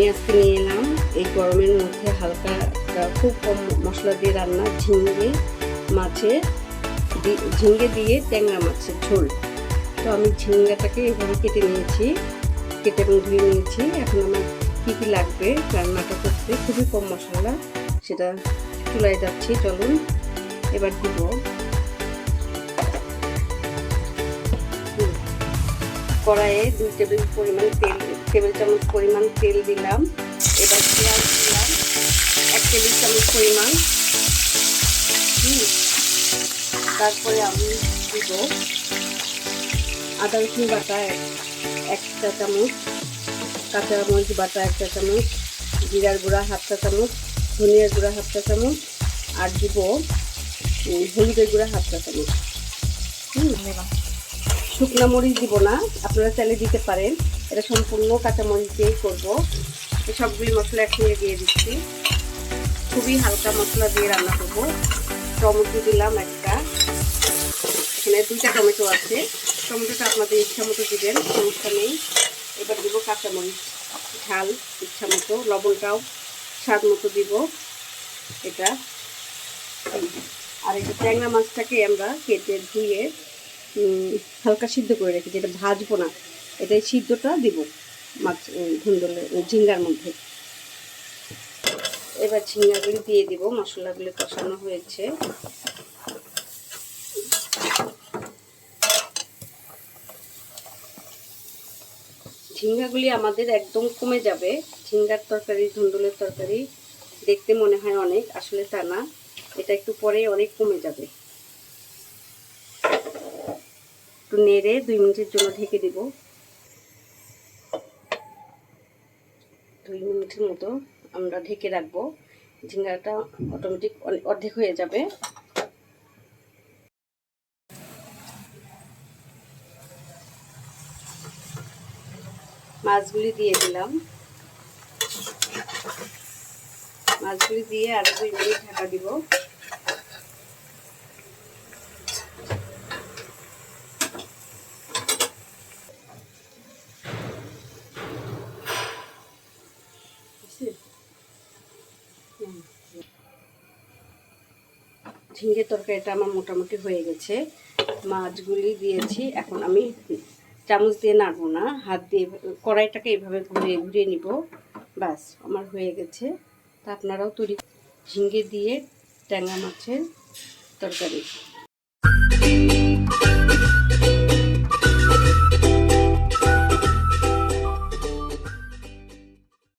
আমি আজকে নিয়ে এলাম। এই গরমের মধ্যে হালকা খুব কম মশলা দিয়ে রান্না, ঝিঙ্গে মাছের দি- ঝিঙ্গে দিয়ে ট্যাংরা মাছের ঝোল। তো আমি ঝিঙ্গাটাকে এভাবে কেটে নিয়েছি, কেটে ধুয়ে নিয়েছি। এখন আমার কী কী লাগবে, রান্নাটা করতে, খুবই কম মশলা, সেটা চুলায় যাচ্ছি, চলুন। এবার দিব কড়াইয়ে দুই টেবিল পরিমাণ তেল, টেবিল চামচ পরিমাণ তেল দিলাম। এবার পেঁয়াজ দিলাম, এক টেবিল চামচ পরিমাণ। তারপরে আমি দিব আদা রসুন বাটা এক চা চামচ, কাঁচা মরিচ বাটা এক চা চামচ, জিরার গুঁড়া হাফ চা চামচ, ধনিয়ার গুঁড়া হাফ চা চামচ, আর দিব হলুদের গুঁড়া হাফ চা চামচ। হুম শুকনো মরিচ দিব না, আপনারা চাইলে দিতে পারেন। এটা সম্পূর্ণ কাঁচা মরিচ দিয়েই করব সবগুলি মশলা একসঙ্গে দিয়ে দিচ্ছি। খুবই হালকা মশলা দিয়ে রান্না করব। টমেটো দিলাম একটা। এখানে দুইটা টমেটো আছে। টমেটোটা আপনাদের ইচ্ছা মতো দিবেন, সমস্যা নেই। এবার দিব কাঁচামরিচ ঝাল, ইচ্ছা মতো। লবণটাও স্বাদ মতো দিব। এটা। আর এই ট্যাংরা মাছটাকে আমরা কেটে ধুয়ে হালকা সিদ্ধ করে রেখেছি, এটা ভাজবো না। এটাই সিদ্ধটা দিব মাছ ধুন্দলে ঝিঙ্গার মধ্যে। এবার ঝিঙ্গাগুলি দিয়ে দিব, মশলাগুলি কষানো হয়েছে। ঝিঙ্গাগুলি আমাদের একদম কমে যাবে। ঝিঙ্গার তরকারি, ধুন্দুলের তরকারি দেখতে মনে হয় অনেক, আসলে তা না। এটা একটু পরে অনেক কমে যাবে। একটু নেড়ে দুই মিনিটের জন্য ঢেকে দিব। দুই মিনিটের মতো আমরা ঢেকে রাখব। ঝিঙ্গাটা অটোমেটিক অর্ধেক হয়ে যাবে। মাছগুলি দিয়ে দিলাম। মাছগুলি দিয়ে আরও দুই মিনিট ঢাকা দিব। ঝিঙ্গে তরকারিটা আমার মোটামুটি হয়ে গেছে। মাছগুলি দিয়েছি, এখন আমি চামচ দিয়ে নাড়বো না, হাত দিয়ে কড়াইটাকে এইভাবে ঘুরিয়ে ঘুরিয়ে নিব। ব্যাস, আমার হয়ে গেছে। তা আপনারাও তৈরি ঝিঙ্গে দিয়ে ট্যাংরা মাছের তরকারি।